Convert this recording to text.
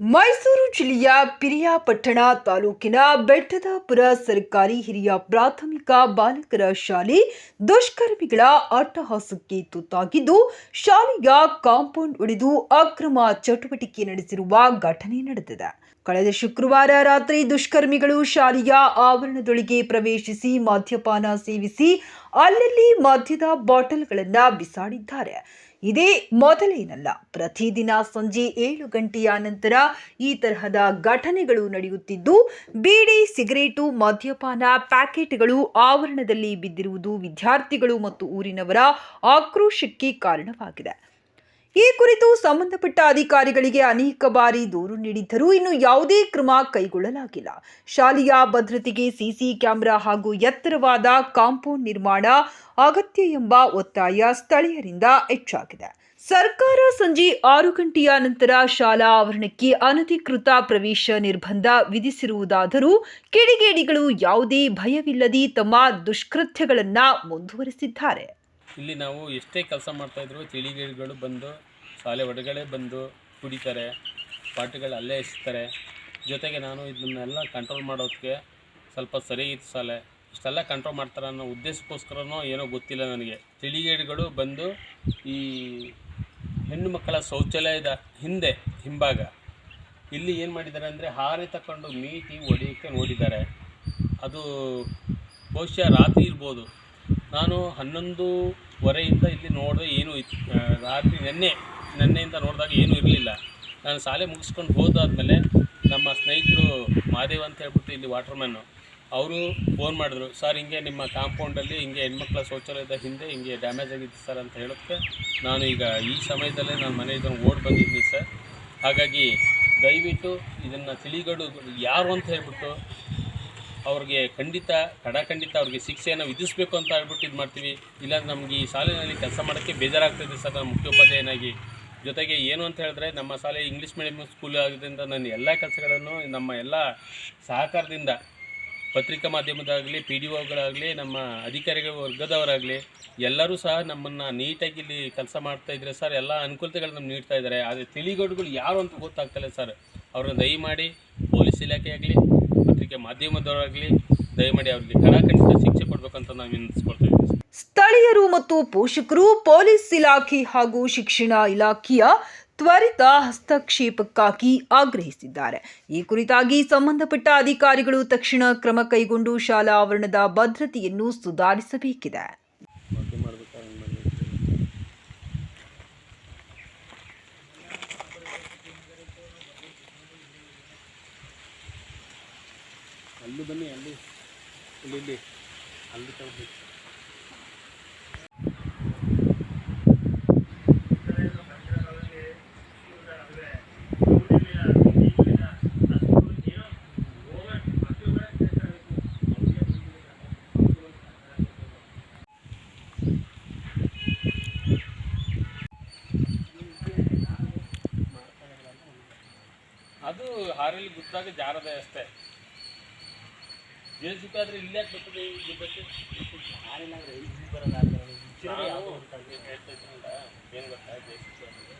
ಮೈಸೂರು ಜಿಲ್ಲೆಯ ಪಿರಿಯಾಪಟ್ಟಣ ತಾಲೂಕಿನ ಬೆಟ್ಟದಪುರ ಸರ್ಕಾರಿ ಹಿರಿಯ ಪ್ರಾಥಮಿಕ ಬಾಲಕರ ಶಾಲೆ ದುಷ್ಕರ್ಮಿಗಳ ಅಟ್ಟಹಾಸಕ್ಕೆ ತುತ್ತಾಗಿದ್ದು, ಶಾಲೆಯ ಕಾಂಪೌಂಡ್ ಒಡೆದು ಅಕ್ರಮ ಚಟುವಟಿಕೆ ನಡೆಸಿರುವ ಘಟನೆ ನಡೆದಿದೆ. ಕಳೆದ ಶುಕ್ರವಾರ ರಾತ್ರಿ ದುಷ್ಕರ್ಮಿಗಳು ಶಾಲೆಯ ಆವರಣದೊಳಗೆ ಪ್ರವೇಶಿಸಿ ಮದ್ಯಪಾನ ಸೇವಿಸಿ, ಅಲ್ಲಲ್ಲಿ ಮದ್ಯದ ಬಾಟಲ್ಗಳನ್ನು ಬಿಸಾಡಿದ್ದಾರೆ. ಇದೇ ಮೊದಲೇನಲ್ಲ. ಪ್ರತಿದಿನ ಸಂಜೆ ಏಳು ಗಂಟೆಯ ನಂತರ ಈ ತರಹದ ಘಟನೆಗಳು ನಡೆಯುತ್ತಿದ್ದು, ಬೀಡಿ, ಸಿಗರೇಟು, ಮದ್ಯಪಾನ ಪ್ಯಾಕೆಟ್ಗಳು ಆವರಣದಲ್ಲಿ ಬಿದ್ದಿರುವುದು ವಿದ್ಯಾರ್ಥಿಗಳು ಮತ್ತು ಊರಿನವರ ಆಕ್ರೋಶಕ್ಕೆ ಕಾರಣವಾಗಿದೆ. ಈ ಕುರಿತು ಸಂಬಂಧಪಟ್ಟ ಅಧಿಕಾರಿಗಳಿಗೆ ಅನೇಕ ಬಾರಿ ದೂರು ನೀಡಿದ್ದರೂ ಇನ್ನು ಯಾವುದೇ ಕ್ರಮ ಕೈಗೊಳ್ಳಲಾಗಿಲ್ಲ. ಶಾಲೆಯ ಭದ್ರತೆಗೆ ಸಿಸಿ ಕ್ಯಾಮೆರಾ ಹಾಗೂ ಎತ್ತರವಾದ ಕಾಂಪೌಂಡ್ ನಿರ್ಮಾಣ ಅಗತ್ಯ ಎಂಬ ಒತ್ತಾಯ ಸ್ಥಳೀಯರಿಂದ ಹೆಚ್ಚಾಗಿದೆ. ಸರ್ಕಾರ ಸಂಜೆ ಆರು ಗಂಟೆಯ ನಂತರ ಶಾಲಾ ಆವರಣಕ್ಕೆ ಅನಧಿಕೃತ ಪ್ರವೇಶ ನಿರ್ಬಂಧ ವಿಧಿಸಿರುವುದಾದರೂ ಕಿಡಿಗೇಡಿಗಳು ಯಾವುದೇ ಭಯವಿಲ್ಲದೆ ತಮ್ಮ ದುಷ್ಕೃತ್ಯಗಳನ್ನು ಮುಂದುವರೆಸಿದ್ದಾರೆ. ಇಲ್ಲಿ ನಾವು ಎಷ್ಟೇ ಕೆಲಸ ಮಾಡ್ತಾಯಿದ್ರು ತಿಳಿಗೇಡಿಗಳು ಬಂದು, ಶಾಲೆ ಒಳಗಡೆ ಬಂದು ಕುಡಿತಾರೆ, ಪಾಠಗಳು ಅಲ್ಲೇ ಎಸ್ತಾರೆ. ಜೊತೆಗೆ ನಾನು ಇದನ್ನೆಲ್ಲ ಕಂಟ್ರೋಲ್ ಮಾಡೋದಕ್ಕೆ ಸ್ವಲ್ಪ ಸರಿ ಇತ್ತು ಶಾಲೆ. ಇಷ್ಟೆಲ್ಲ ಕಂಟ್ರೋಲ್ ಮಾಡ್ತಾರೆ ಅನ್ನೋ ಉದ್ದೇಶಕ್ಕೋಸ್ಕರನೋ ಏನೋ ಗೊತ್ತಿಲ್ಲ ನನಗೆ. ತಿಳಿಗೇಡಿಗಳು ಬಂದು ಈ ಹೆಣ್ಣು ಮಕ್ಕಳ ಶೌಚಾಲಯದ ಹಿಂದೆ, ಹಿಂಭಾಗ. ಇಲ್ಲಿ ಏನು ಮಾಡಿದ್ದಾರೆ ಅಂದರೆ ಹಾರೆ ತಗೊಂಡು ಮೀಟಿ ಹೊಡೆಯೋಕ್ಕೆ ನೋಡಿದ್ದಾರೆ. ಅದು ಬಹುಶಃ ರಾತ್ರಿ ಇರ್ಬೋದು. ನಾನು ಹನ್ನೊಂದುವರೆಯಿಂದ ಇಲ್ಲಿ ನೋಡಿದೆ ಏನೂ ಇತ್ತು ರಾತ್ರಿ ನೆನ್ನೆ, ನೆನ್ನೆಯಿಂದ ನೋಡಿದಾಗ ಏನೂ ಇರಲಿಲ್ಲ. ನಾನು ಶಾಲೆ ಮುಗಿಸ್ಕೊಂಡು ಹೋದಾದಮೇಲೆ ನಮ್ಮ ಸ್ನೇಹಿತರು ಮಾದೇವ್ ಅಂತ ಹೇಳ್ಬಿಟ್ಟು ಇಲ್ಲಿ ವಾಟ್ರ್ಮ್ಯಾನು ಅವರು ಫೋನ್ ಮಾಡಿದ್ರು, ಸರ್, ಹಿಂಗೆ ನಿಮ್ಮ ಕಾಂಪೌಂಡಲ್ಲಿ ಹಿಂಗೆ ಹೆಣ್ಮಕ್ಳ ಶೌಚಾಲಯದ ಹಿಂದೆ ಹಿಂಗೆ ಡ್ಯಾಮೇಜ್ ಆಗಿತ್ತು ಸರ್ ಅಂತ ಹೇಳೋಕ್ಕೆ ನಾನು ಈಗ ಈ ಸಮಯದಲ್ಲೇ ನಾನು ಮನೆ ಮನೆಯಿಂದ ಓಡಿ ಬಂದಿದ್ದೀನಿ ಸರ್. ಹಾಗಾಗಿ ದಯವಿಟ್ಟು ಇದನ್ನು ತಿಳಿಗಡು ಯಾರು ಅಂತ ಹೇಳ್ಬಿಟ್ಟು ಅವ್ರಿಗೆ ಖಂಡಿತ ಖಂಡಿತ ಅವ್ರಿಗೆ ಶಿಕ್ಷೆಯನ್ನು ವಿಧಿಸಬೇಕು ಅಂತ ಹೇಳ್ಬಿಟ್ಟು ಇದು ಮಾಡ್ತೀವಿ. ಇಲ್ಲಾಂದ್ರೆ ನಮಗೆ ಈ ಶಾಲೆಯಲ್ಲಿ ಕೆಲಸ ಮಾಡೋಕ್ಕೆ ಬೇಜಾರಾಗ್ತದೆ ಸರ್ ನಾನು ಮುಖ್ಯೋಪಾಧ್ಯಾಯನಾಗಿ. ಜೊತೆಗೆ ಏನು ಅಂತ ಹೇಳಿದ್ರೆ, ನಮ್ಮ ಶಾಲೆ ಇಂಗ್ಲೀಷ್ ಮೀಡಿಯಂ ಸ್ಕೂಲ್ ಆಗಿದ್ದರಿಂದ ನನ್ನ ಎಲ್ಲ ಕೆಲಸಗಳನ್ನು ನಮ್ಮ ಎಲ್ಲ ಸಹಕಾರದಿಂದ, ಪತ್ರಿಕಾ ಮಾಧ್ಯಮದಾಗಲಿ ಪಿ ಡಿ ಒಗಳಾಗಲಿ ನಮ್ಮ ಅಧಿಕಾರಿಗಳ ವರ್ಗದವರಾಗಲಿ, ಎಲ್ಲರೂ ಸಹ ನಮ್ಮನ್ನು ನೀಟಾಗಿ ಇಲ್ಲಿ ಕೆಲಸ ಮಾಡ್ತಾ ಇದ್ದರೆ ಸರ್ ಎಲ್ಲ ಅನುಕೂಲತೆಗಳು ನಮ್ಗೆ ನೀಡ್ತಾ ಇದ್ದಾರೆ. ಆದರೆ ತಿಳಿಗಡುಗಳು ಯಾರು ಅಂತ ಗೊತ್ತಾಗ್ತಿಲ್ಲ ಸರ್. ಅವ್ರನ್ನ ದಯಮಾಡಿ ಪೊಲೀಸ್ ಇಲಾಖೆ ಆಗಲಿ, ಪತ್ರಿಕೆ ಮಾಧ್ಯಮದವರಾಗಲಿ ದಯಮಾಡಿ ಅವ್ರಿಗೆ ಕಡಾಖಂಡಿತ ಶಿಕ್ಷೆ ಕೊಡಬೇಕಂತ ನಾವು ವಿನಂತಿಸ್ಕೊಳ್ತೀವಿ ಸ್ಥಳೀಯರು ಮತ್ತು ಪೋಷಕರು ಪೊಲೀಸ್ ಇಲಾಖೆ ಹಾಗೂ ಶಿಕ್ಷಣ ಇಲಾಖೆಯ ತ್ವರಿತ ಹಸ್ತಕ್ಷೇಪಕ್ಕಾಗಿ ಆಗ್ರಹಿಸಿದ್ದಾರೆ. ಈ ಕುರಿತಾಗಿ ಸಂಬಂಧಪಟ್ಟ ಅಧಿಕಾರಿಗಳು ತಕ್ಷಣ ಕ್ರಮ ಕೈಗೊಂಡು ಶಾಲಾ ಆವರಣದ ಭದ್ರತೆಯನ್ನು ಸುಧಾರಿಸಬೇಕಿದೆ. ಅಲ್ಲಿ ಬನ್ನಿ ಅಲ್ಲಿ. ಇಲ್ಲಿ ಇಲ್ಲಿ. ಅಲ್ಲಿ ತಗೊಂಡು ಅದು ಹಾರಲ್ಲಿ ಗುದ್ದಾಗ ಜಾರದೆ ಅಷ್ಟೇ. ಜೇಸಿಕಾದ್ರೆ ಇಲ್ಲೇ ಯಾಕೆ ಬರ್ತದೆ ಈ ಬಟ್ಟೆ ನಾನು ಹೇಳ್ತಾ ಇದ್ದೀನಲ್ಲ, ಏನು ಗೊತ್ತಾ? ಜೇಸಿಬಿ